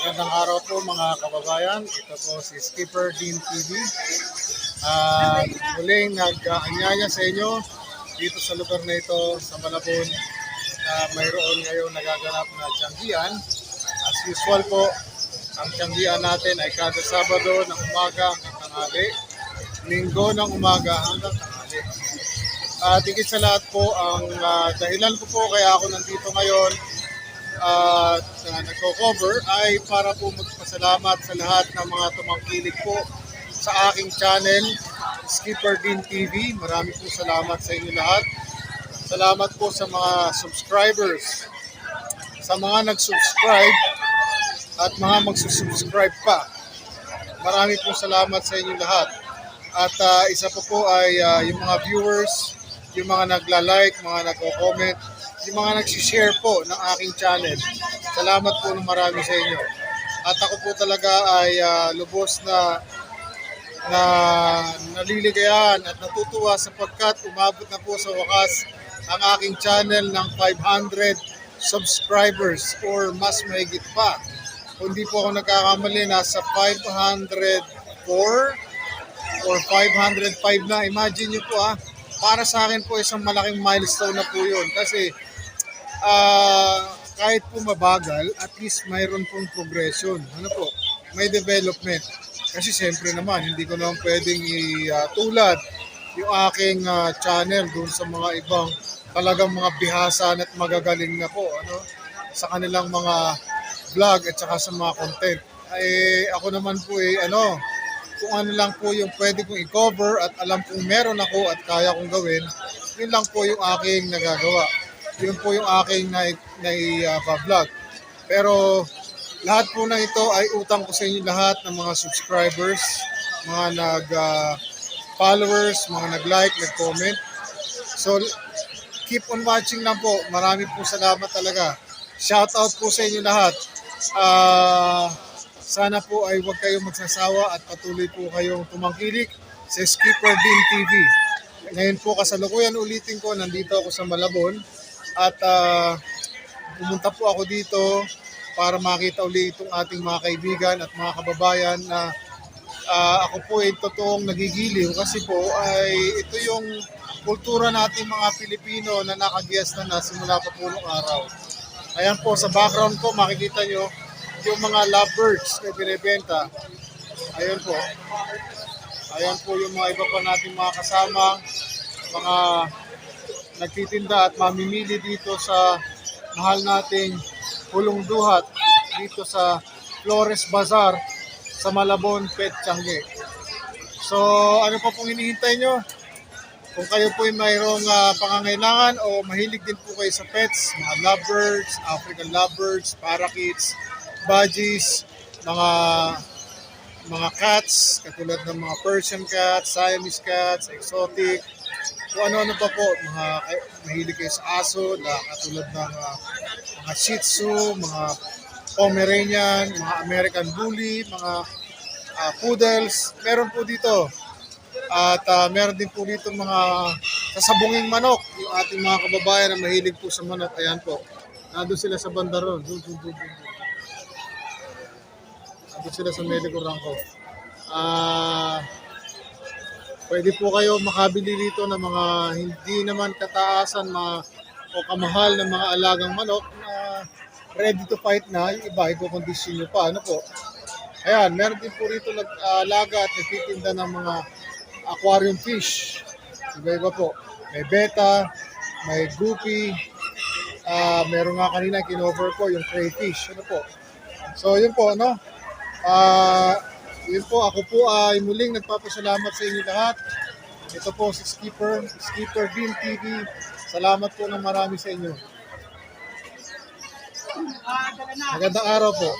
Magandang araw po mga kababayan. Ito po si Skipper Dean TV. At muling nag-anyaya sa inyo dito sa lugar na ito sa Malabon na mayroon ngayon nagaganap na tiyanggian. As usual po, ang tiyanggian natin ay kada Sabado ng umaga hanggang tanghali, Linggo ng umaga hanggang tanghali. At higit sa lahat po, ang ah, dahilan ko po kaya ako nandito ngayon at uh, nagko-cover ay para po magpasalamat sa lahat ng mga tumangkilik po sa aking channel, Skipper Din TV. Marami po salamat sa inyo lahat. Salamat po sa mga subscribers, sa mga nag-subscribe at mga magsusubscribe pa. Marami po salamat sa inyo lahat. At ah, isa po po ay ah, yung mga viewers, yung mga nagla-like, mga nagko-comment, yung mga nag-share po ng aking channel. Salamat po ng marami sa inyo. At ako po talaga ay ah, lubos na na naliligayahan at natutuwa sapagkat umabot na po sa wakas ang aking channel ng 500 subscribers or mas mahigit pa. Kung di po ako nagkakamali, nasa 504 or 505 na. Imagine nyo po ah, para sa akin po isang malaking milestone na po yun. Kasi ah, kahit po mabagal, at least mayroon pong progression. Ano po? May development. Kasi siyempre naman, hindi ko naman pwedeng itulad yung aking ah, channel dun sa mga ibang talagang mga bihasan at magagaling na po ano sa kanilang mga vlog at saka sa mga content. Ay ako naman po eh ano kung ano lang po yung pwede kong i-cover at alam kong meron ako at kaya kong gawin, yun lang po yung aking nagagawa. Yun po yung aking na, na, uh. Pero lahat po na ito ay utang ko sa inyo lahat ng mga subscribers, mga nag ah, followers, mga nag-like, nag-comment. So keep on watching lang po. Marami po salamat talaga. Shout out po sa inyo lahat. Ah, sana po ay huwag kayong magsasawa at patuloy po kayong tumangkilik sa Skipper Din TV. Ngayon po kasalukuyan ulitin ko, nandito ako sa Malabon at pumunta po ako dito para makita ulit itong ating mga kaibigan at mga kababayan na ah, ako po ay totoong nagigiliw kasi po ay ito yung kultura natin mga Pilipino na nakagiyas na na simula pa po nung araw. Ayan po, sa background ko makikita nyo yung mga lovebirds na binibenta. Ayan po. Ayan po yung mga iba pa nating mga kasama, mga nagtitinda at mamimili dito sa mahal nating pulong duhat dito sa Flores Bazaar sa Malabon, Pet Changi. So, ano pa pong hinihintay nyo? Kung kayo po ay mayroong ah, pangangailangan o mahilig din po kayo sa pets, mga lovebirds, African lovebirds, parakeets, budgies, mga mga cats, katulad ng mga Persian cats, Siamese cats, exotic, kung ano-ano pa po, mga mahilig kayo sa aso, na katulad ng ah, mga Shih Tzu, mga Pomeranian, mga American Bully, mga ah, poodles, meron po dito. At ah, meron din po dito mga kasabunging manok, yung ating mga kababayan na mahilig po sa manok. Ayan po. Nandun sila sa banda ron. Dun, dun, dun, dun, dun. Nandun sila sa Medico Ranco. Ah, pwede po kayo makabili dito ng mga hindi naman kataasan mga, o kamahal ng mga alagang manok na ready to fight na. Yung iba, i-condition nyo pa. Ano po? Ayan, meron din po rito nag-alaga at nagtitinda ng mga aquarium fish. Iba-iba po. May beta, may goopy, ah meron nga kanina kinover ko yung crayfish. Ano po? So, yun po, ano? Ah, yun po, ako po ay muling nagpapasalamat sa inyo lahat. Ito po si Skipper, Skipper Beam TV. Salamat po ng marami sa inyo. Magandang araw po.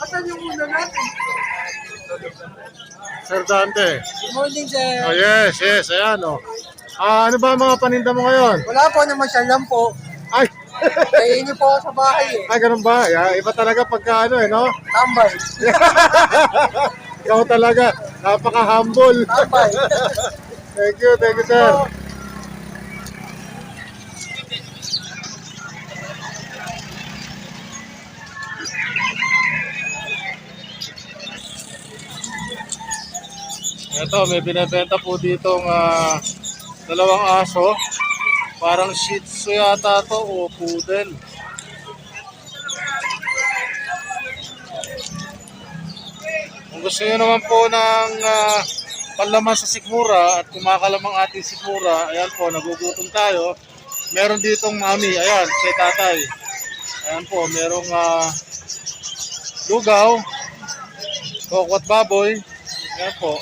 Asan yung una natin? Sir Dante. Good morning, sir. Oh, yes, yes. Ayan, oh. Ah, ano ba ang mga paninda mo ngayon? Wala po naman siya lang po. Ay, Kainin po ako sa bahay eh. ay ganun ba? Yeah, iba talaga pagka ano eh, no? Tambay. Ikaw talaga, napaka-humble. Tambay. thank you, thank you, sir. Ito, may binibenta po ditong ah, dalawang aso. Parang shih tzu yata to o poodle. Kung gusto nyo naman po ng ah, panlaman sa sikmura at kumakalamang ating sikmura, ayan po, nagugutom tayo. Meron ditong mami, ayan, kay tatay. Ayan po, merong ah, lugaw, kokwat baboy, ayan po.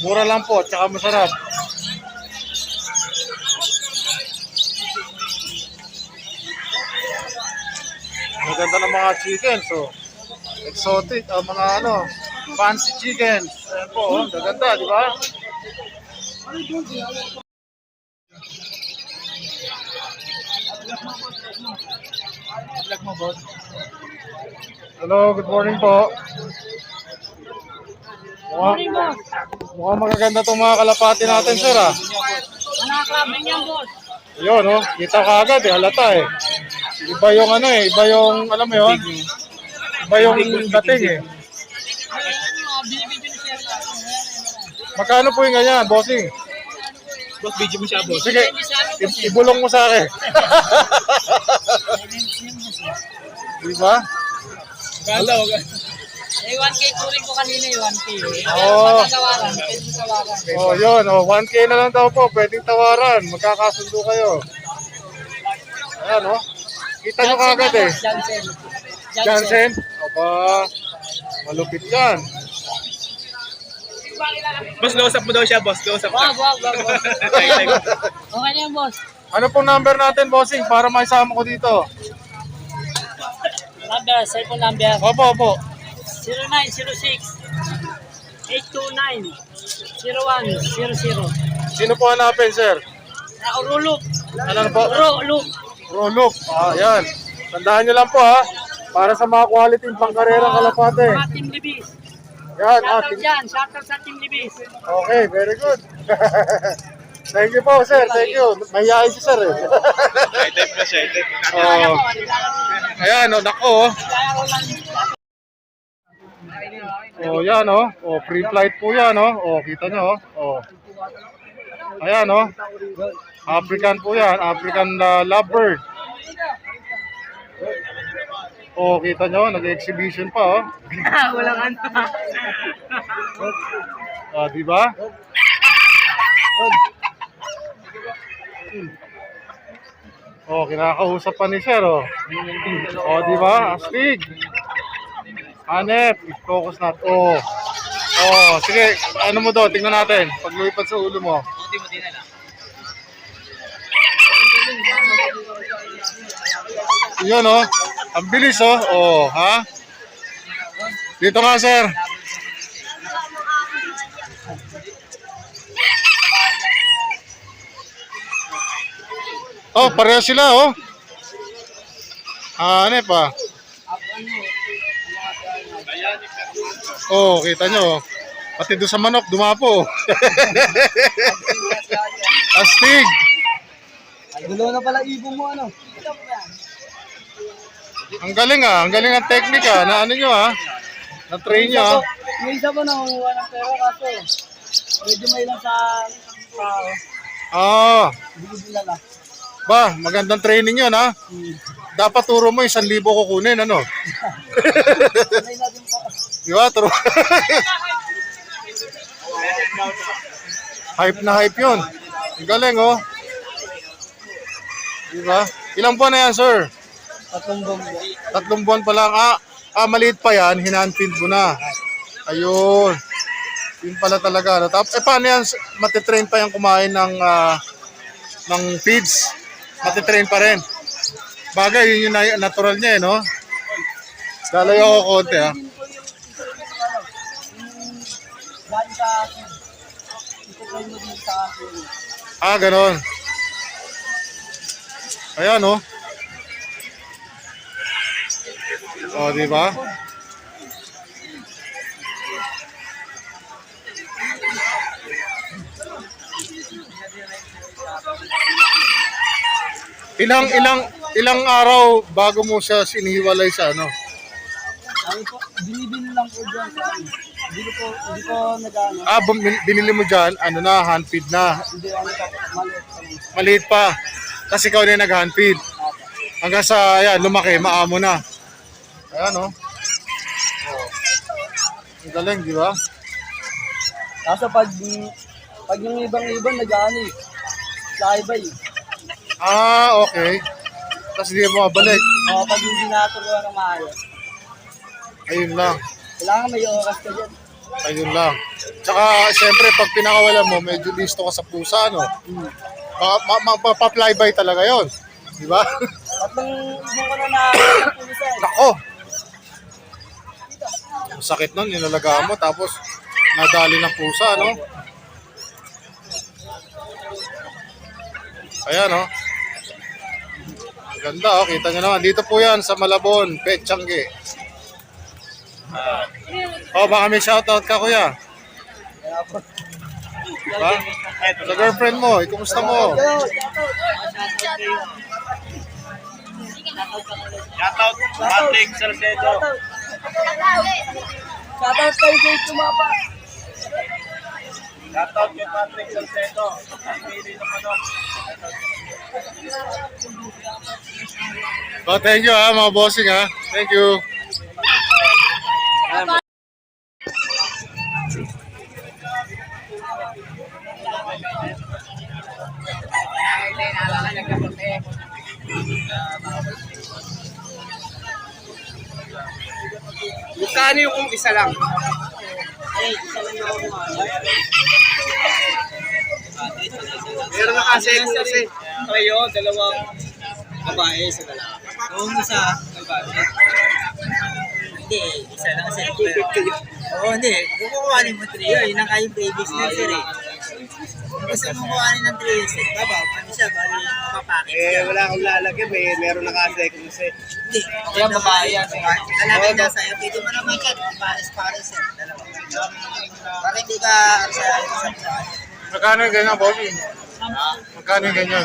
Mura lang po, tsaka masarap. Maganda ng mga chicken, so exotic, ang mga ano, fancy chickens. Ayan po, oh, di ba? Hello, good morning po. Mukhang, mukhang magaganda itong mga kalapati natin, sir, ah. Mga clubbing yan, boss. Yun, oh, kita ka agad, eh, halata, eh. Iba yung ano, eh, iba yung, alam mo yun, iba yung dating, eh. Magkano po yung ganyan, bossing? Boss, video mo siya, boss. Sige, ibulong mo sa akin. Di ba? Kala ko. Eh, 1K turing ko kanina eh, 1K. Eh, Oo. Matatawaran, pwede mo tawaran. Oh, yun. Oh, 1K na lang daw po. Pwedeng tawaran. Magkakasundo kayo. Ayan, oh. Kita nyo kagad eh. Jansen. Jansen? Aba, malupit yan. Boss, up mo daw siya, boss. Up. Wag, wag, wag, wag. Okay, like, Okay na yan, boss. Ano pong number natin, bossing, para maisama ko dito? Number, cellphone number. Opo, opo. 0906 829 0100. Sino po hanapin, sir? Ako, Rulup. Ano po? Rulup. Rolok. Ah, yan. Tandaan nyo lang po, ha? Para sa mga quality pangkarerang kalapate. Mga Team Libis. Yan, ah, Shoutout ting- dyan. Shoutout sa Team Libis. Okay, very good. Thank you po, sir. Thank you. Mahihayin si sir, eh. excited na siya. excited. oh, ayan, oh, nako. Oh. Yan, oh. Oh, free flight po yan, oh. Oh, kita nyo, oh. Oh. Ayan, oh. African po yan. African uh, lovebird. Oh, kita nyo, nag-exhibition pa, oh. Walang ano. Ah, di ba? Oh, kinakausap pa ni Sir, oh. Oh, di ba? Astig. Hanep, focus nat. Oh. Oh, sige, ano mo daw, tingnan natin. Pag lumipad sa ulo mo. Yan, oh. Ang bilis, oh. Oh, ha? Dito nga, sir. Oh, pareho sila, oh. Ah, ano pa? Oh, kita nyo. Pati doon sa manok, dumapo. Astig. Gulo na pala ibong mo ano. Ang galing ah. Ang galing ang teknik ah. Na ano nyo ah. Na-train nyo ah. May isa po nangunguha ng pera kaso. Medyo may lang sa tao. Ah. Ko dinala. Ba, magandang training yun ah. Dapat turo mo isang libo kukunin, ano? Turo. hype na hype yun. Ang galing oh. Di ba? Ilang buwan na yan, sir? Tatlong bombo. Tatlong buwan pa lang. Ah, ah maliit pa yan. Hinanpid mo na. Ayun. Yun pala talaga. No? Tapos, eh, paano yan? Matitrain pa yung kumain ng, ah, ng feeds? Matitrain pa rin. Bagay, yun yung na- natural niya eh, no? Lalayo ako konti, ah. Sa akin. Ito try mo din sa akin. Ah, ganon. Ayan, oh. Oh, di ba? Ilang ilang ilang araw bago mo siya sinihiwalay sa ano? Po, binibili lang po dyan sa. Hindi ko hindi ko nag-ano. Ah, bum- binili mo dyan, ano na, hand feed na. Hindi ano pa, maliit pa lang. Maliit pa. Tapos ikaw na yung nag-hand feed. Hanggang sa, ayan, lumaki, maamo na. Ayan, oh. oh. Ang galing, di ba? Kaso pag, pag yung ibang-ibang nag-ano eh, flyby. Ah, okay. Tapos hindi mo mabalik. O pag hindi naturuan ng maayos. Ayun lang. Kailangan may oras ka dyan. Ayun lang. Tsaka, siyempre, pag pinakawalan mo, medyo listo ka sa pusa, no? Ma- ma- ma- Mapaply-by talaga yon Di ba? Tatlong ibang ko na po isa eh. Nako! Ang sakit nun, nilalaga mo, tapos nadali ng pusa, no? Ayan, oh. Ang ganda, oh. Kita nyo naman. Dito po yan, sa Malabon, Petchangi. Oh, baka may shoutout ka, kuya. Ha? Sa girlfriend mo, eh, kumusta mo? Shoutout, Patrick Salcedo. Shoutout kay Jay Tumapa. Shoutout kay Patrick Salcedo. Pili ng ano. Oh, thank you ha, mga bossing ha. Thank you. Magkano yung kung isa lang? Meron na kasi kasi. Kayo, dalawang babae sa lalaki. Yung isa. Hindi, isa lang kasi. Oo, hindi. Kung kukuhanin mo 3 yun, ang kayong babies na sir eh. Mo kukuhanin ng 3 set, babaw, ano siya, bali mapapakit Eh, wala akong lalaki. May meron na kasi kung isa. Hindi. Kaya babae yan. Lalaki na sa'yo, pwede mo naman yan. Pares-pares yan. Dalawa. Para hindi ka sa isang sa Magkano yung ganyan, bossing? Magkano yung ganyan?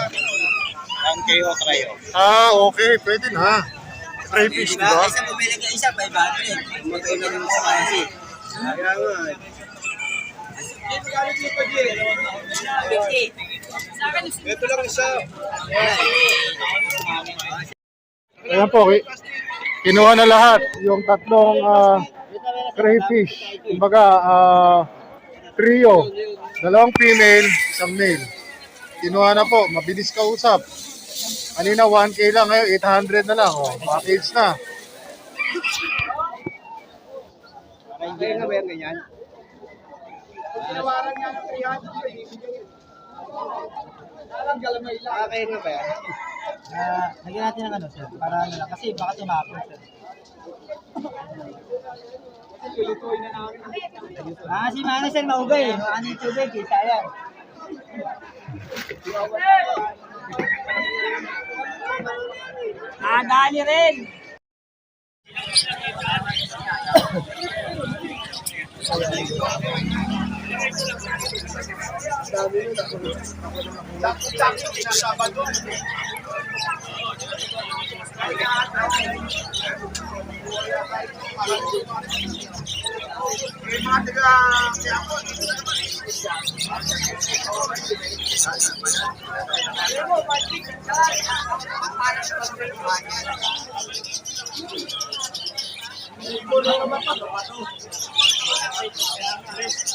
Ang kayo, kayo. Ah, okay. Pwede na. Crayfish, di ba? Isa bumili ka isa, 500. Magkaiba naman sa kansi. Ito lang isa. Ayan po, ki- kinuha na lahat. Yung tatlong ah, crayfish. Kumbaga, ah, trio. Dalawang female, isang male. Kinuha na po. Mabilis kausap. Kanina 1K lang, ngayon 800 na lang. Oh, package na. Kaya nga ba yan ganyan? Tinawaran niya ng 300. Dalang eh. galamay. Okay na ba yan? Uh, lagyan natin ng ano sir, para ano lang. Kasi baka tumapon sir. Ah, si Mano sir, maugay. Ano yung tubig, isa yan. Ah, Nadali rin. Thank you. Sabi nyo, takot na Sabado. May.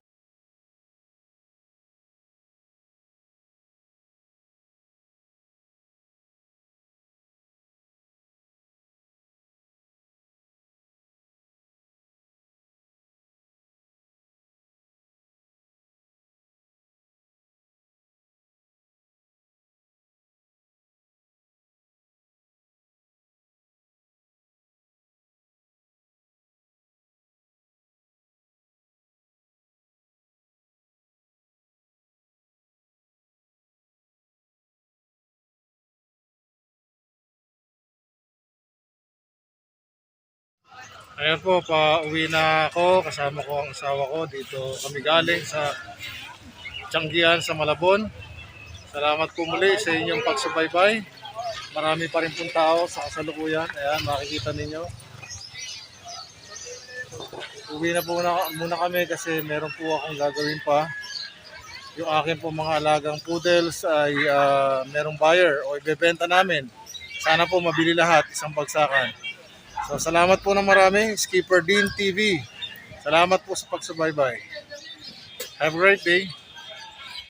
Ayan po, pa-uwi na ako. Kasama ko ang asawa ko. Dito kami galing sa Tianggian sa Malabon. Salamat po muli sa inyong pagsubaybay. Marami pa rin pong tao sa kasalukuyan. Ayan, makikita ninyo. Uwi na po muna, muna kami kasi meron po akong gagawin pa. Yung akin po mga alagang poodles ay ah, merong buyer o ibebenta namin. Sana po mabili lahat, isang bagsakan. So salamat po ng marami, Skipper Dean TV. Salamat po sa pagsubaybay. Have a great day.